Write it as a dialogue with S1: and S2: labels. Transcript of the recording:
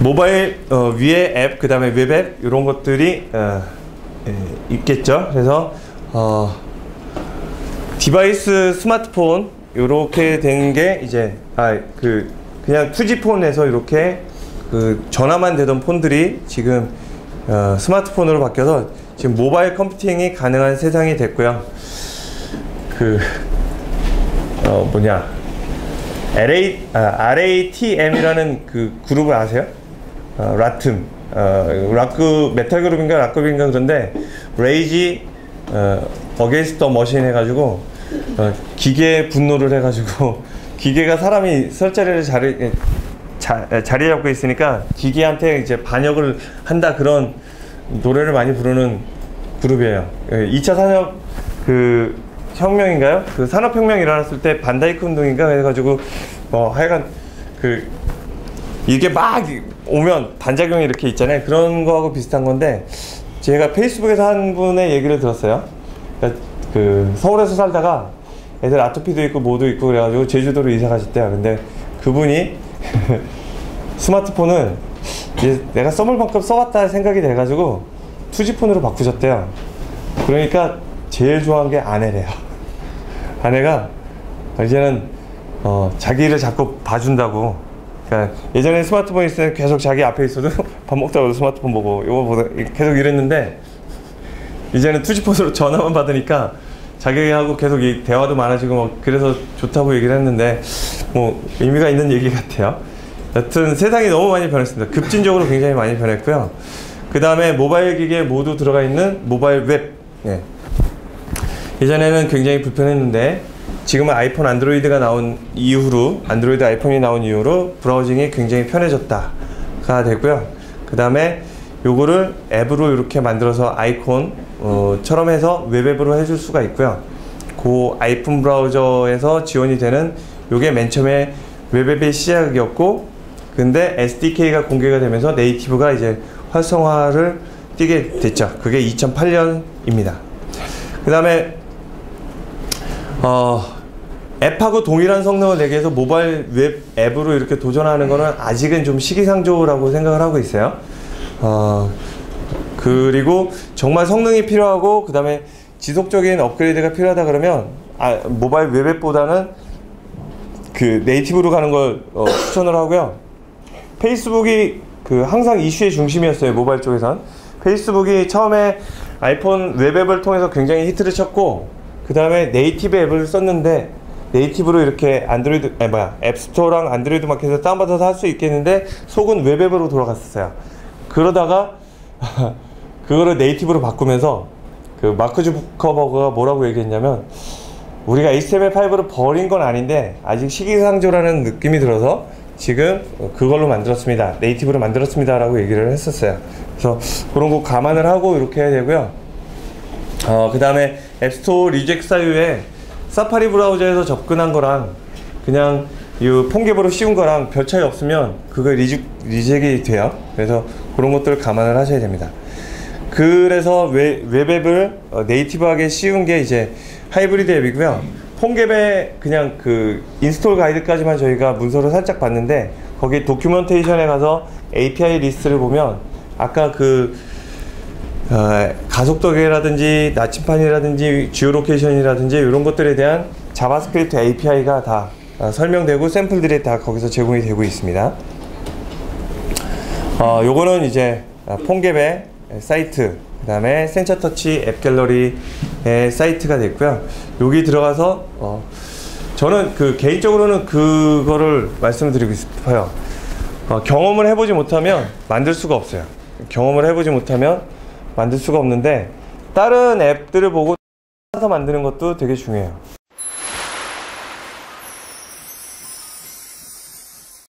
S1: 모바일 어, 위에 앱, 그 다음에 웹앱 이런 것들이 어, 예, 있겠죠. 그래서 어, 디바이스 스마트폰 이렇게 된 게 이제 아 그 그냥 2G 폰에서 이렇게 그 전화만 되던 폰들이 지금 어, 스마트폰으로 바뀌어서 지금 모바일 컴퓨팅이 가능한 세상이 됐고요. 그 어, 뭐냐 LA 아, RATM이라는 그 그룹을 아세요? 어, 라틈 어, 락그 메탈 그룹인가 락 그룹인가 그런데 레이지 어, 어게인스트 더 머신 해가지고 어, 기계의 분노를 해가지고 기계가 사람이 설 자리를 자리 자, 자리 잡고 있으니까 기계한테 이제 반역을 한다 그런 노래를 많이 부르는 그룹이에요. 예, 2차 산업 그 혁명인가요? 그 산업혁명 일어났을 때 반다이크 운동인가 해가지고 뭐 하여간 그 이게 막 오면 반작용이 이렇게 있잖아요. 그런 거하고 비슷한 건데 제가 페이스북에서 한 분의 얘기를 들었어요. 그러니까 그 서울에서 살다가 애들 아토피도 있고 뭐도 있고 그래가지고 제주도로 이사 가셨대요. 근데 그분이 스마트폰을 내가 써볼 만큼 써봤다 생각이 돼가지고 투지폰으로 바꾸셨대요. 그러니까 제일 좋아한 게 아내래요. 아내가 이제는 어, 자기 를 자꾸 봐준다고. 그러니까 예전에 스마트폰 때 계속 자기 앞에 있어도 밥 먹다가도 스마트폰 보고 이거 보다 계속 이랬는데 이제는 투지폰으로 전화만 받으니까 자기하고 계속 이 대화도 많아지고 뭐 그래서 좋다고 얘기를 했는데 뭐 의미가 있는 얘기 같아요. 여튼 세상이 너무 많이 변했습니다. 급진적으로 굉장히 많이 변했고요. 그 다음에 모바일 기기에 모두 들어가 있는 모바일 웹. 예. 예전에는 굉장히 불편했는데 지금은 아이폰 안드로이드가 나온 이후로 안드로이드 아이폰이 나온 이후로 브라우징이 굉장히 편해졌다가 되고요. 그 다음에 요거를 앱으로 이렇게 만들어서 아이콘처럼 해서 웹앱으로 해줄 수가 있고요. 그 아이폰 브라우저에서 지원이 되는 요게 맨 처음에 웹앱의 시작이었고 근데 SDK가 공개가 되면서 네이티브가 이제 활성화를 띄게 됐죠. 그게 2008년입니다. 그 다음에 어, 앱하고 동일한 성능을 내기 위해서 모바일 웹 앱으로 이렇게 도전하는 거는 아직은 좀 시기상조라고 생각을 하고 있어요. 어, 그리고 정말 성능이 필요하고 그 다음에 지속적인 업그레이드가 필요하다 그러면 아, 모바일 웹앱보다는 그 네이티브로 가는 걸 어, 추천을 하고요. 페이스북이 그 항상 이슈의 중심이었어요 모바일 쪽에선 페이스북이 처음에 아이폰 웹앱을 통해서 굉장히 히트를 쳤고 그 다음에 네이티브 앱을 썼는데 네이티브로 이렇게 안드로이드 아니 뭐야 앱스토어랑 안드로이드 마켓에서 다운받아서 할 수 있겠는데 속은 웹앱으로 돌아갔었어요 그러다가 그거를 네이티브로 바꾸면서 그 마크 주커버그가 뭐라고 얘기했냐면 우리가 HTML5를 버린 건 아닌데 아직 시기상조라는 느낌이 들어서 지금 그걸로 만들었습니다. 네이티브로 만들었습니다. 라고 얘기를 했었어요. 그래서 그런 거 감안을 하고 이렇게 해야 되고요. 어, 그 다음에 앱스토어 리젝 사유에 사파리 브라우저에서 접근한 거랑 그냥 이 폰개보로 씌운 거랑 별 차이 없으면 그거 리젝, 리젝이 돼요. 그래서 그런 것들을 감안을 하셔야 됩니다. 그래서 웹, 웹앱을 어, 네이티브하게 씌운 게 이제 하이브리드 앱이고요. 폰갭의 그냥 그 인스톨 가이드까지만 저희가 문서를 살짝 봤는데 거기 도큐멘테이션에 가서 API 리스트를 보면 아까 그 어, 가속도계라든지 나침판이라든지 지오 로케이션이라든지 이런 것들에 대한 자바스크립트 API가 다 어, 설명되고 샘플들이 다 거기서 제공이 되고 있습니다. 어, 요거는 이제 폰갭의 사이트 그 다음에 센처터치 앱 갤러리의 사이트가 됐고요. 여기 들어가서 어, 저는 그 개인적으로는 그거를 말씀을 드리고 싶어요. 어, 경험을 해보지 못하면 만들 수가 없어요. 경험을 해보지 못하면 만들 수가 없는데 다른 앱들을 보고 따서 만드는 것도 되게 중요해요.